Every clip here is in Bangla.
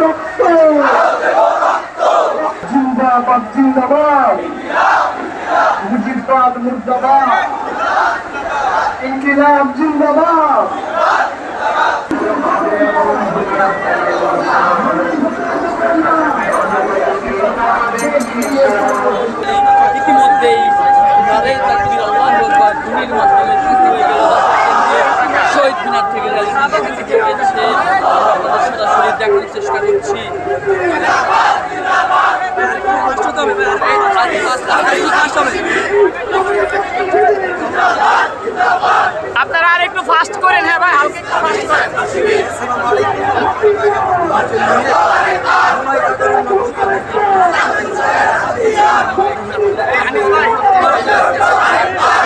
রক্ত জিন্দাবাদ জিন্দাবাদ মুজিবাদ মুর্দাবাদ ইনকিলাব জিন্দাবাদ ইতিমধ্যেই তাদের তাকবির আল্লাহ রোববার দুনির মাধ্যমে সুস্থ হয়ে শহীদ থেকে সরাসরি দেখানোর চেষ্টা করছি। আপনারা আর একটু ফাস্ট করেন হ্যাঁ ভাই, হালকা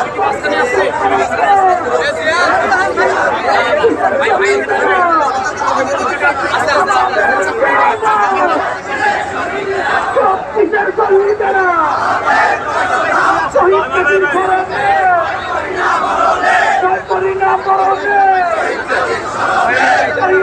একটু ফাস্ট করেন কিসের কর্মীরা শহীদ কাজী করবে পরিণাম করবে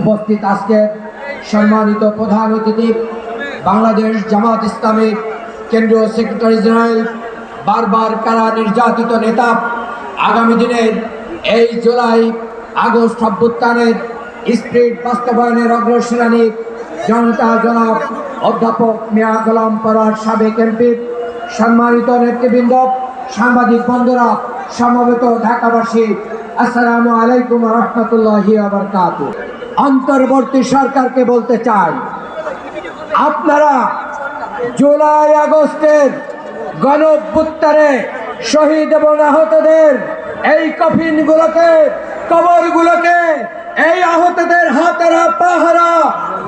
উপস্থিত আজকের সম্মানিত প্রধান অতিথি বাংলাদেশ জামাত ইসলামের কেন্দ্রীয় সেক্রেটারি জেনারেল, বারবার কারা নির্যাতিত নেতা, আগামী দিনের এই জুলাই আগস্ট অভ্যুত্থানের স্প্রিট বাস্তবায়নের অগ্রসেনানী জনতা জনাব অধ্যাপক মিয়া গোলাম পরার সাবেক এমপি, সম্মানিত নেতৃবৃন্দ, সাংবাদিক বন্ধুরা, সমবেত ঢাকাবাসী, আসসালামু আলাইকুম রহমতুল্লাহি আবরকাত অন্তর্বর্তী সরকারকে বলতে চাই, আপনারা জুলাই আগস্টের গণভ্যুত্থানে শহীদ এবং আহতদের এই কফিনগুলোকে, কবরগুলোকে, এই আহতদের হাতেরা, পাহারা,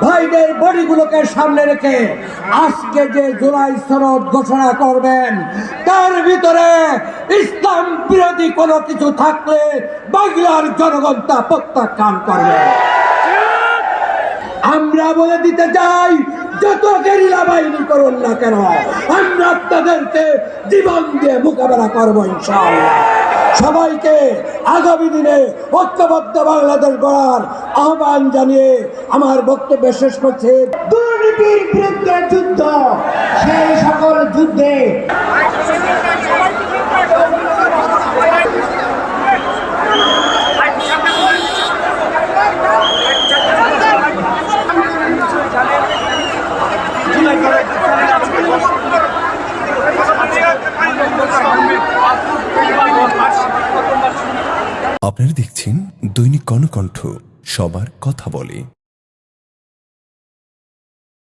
ভাইদের বডিগুলোকে সামনে রেখে আজকে যে জুলাই সনদ ঘোষণা করবেন, তার ভিতরে ইসলাম বিরোধী কোনো কিছু থাকলে বাংলার জনগণ তা প্রত্যাখ্যান করবে। আমরা বলে দিতে চাই, যত গেরিলা বাহিনী করুন না কেন, আমরা আপনাদেরকে জীবন দিয়ে মোকাবেলা করব সবাইকে আগামী দিনে ঐক্যবদ্ধ বাংলাদেশ গড়ার আহ্বান জানিয়ে আমার বক্তব্য শেষ করছে। দুর্নীতির বিরুদ্ধে যুদ্ধ, সেই সকল যুদ্ধে আপনারা দেখছেন দৈনিক কণকণ্ঠ সবার কথা বলে।